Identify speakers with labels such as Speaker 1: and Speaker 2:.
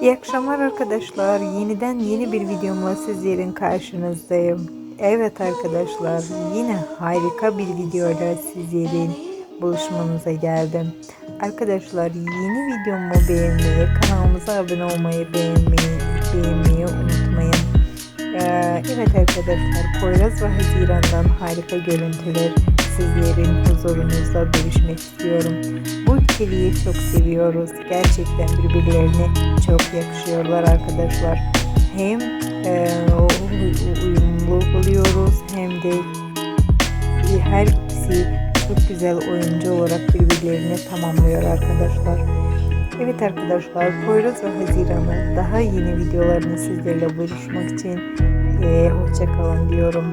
Speaker 1: İyi akşamlar arkadaşlar. Yeniden yeni bir videomla sizlerin karşınızdayım. Evet arkadaşlar yine harika bir videoyla sizlerin buluşmanıza geldim. Arkadaşlar yeni videomu beğenmeyi, kanalımıza abone olmayı, beğenmeyi, beğenmeyi unutmayın. Ee, evet arkadaşlar Poyraz ve Haziran'dan harika görüntüler sizlerin huzurunuzda bölüşmek istiyorum. Bu ikiliyi çok seviyoruz. Gerçekten birbirlerine çok yakışıyorlar arkadaşlar. Hem e, uyumlu oluyoruz hem de her ikisi çok güzel oyuncu olarak birbirlerini tamamlıyor arkadaşlar. Evet arkadaşlar Poyraz ve Haziran'ı daha yeni videolarını sizlerle buluşmak için e, hoşça kalın diyorum.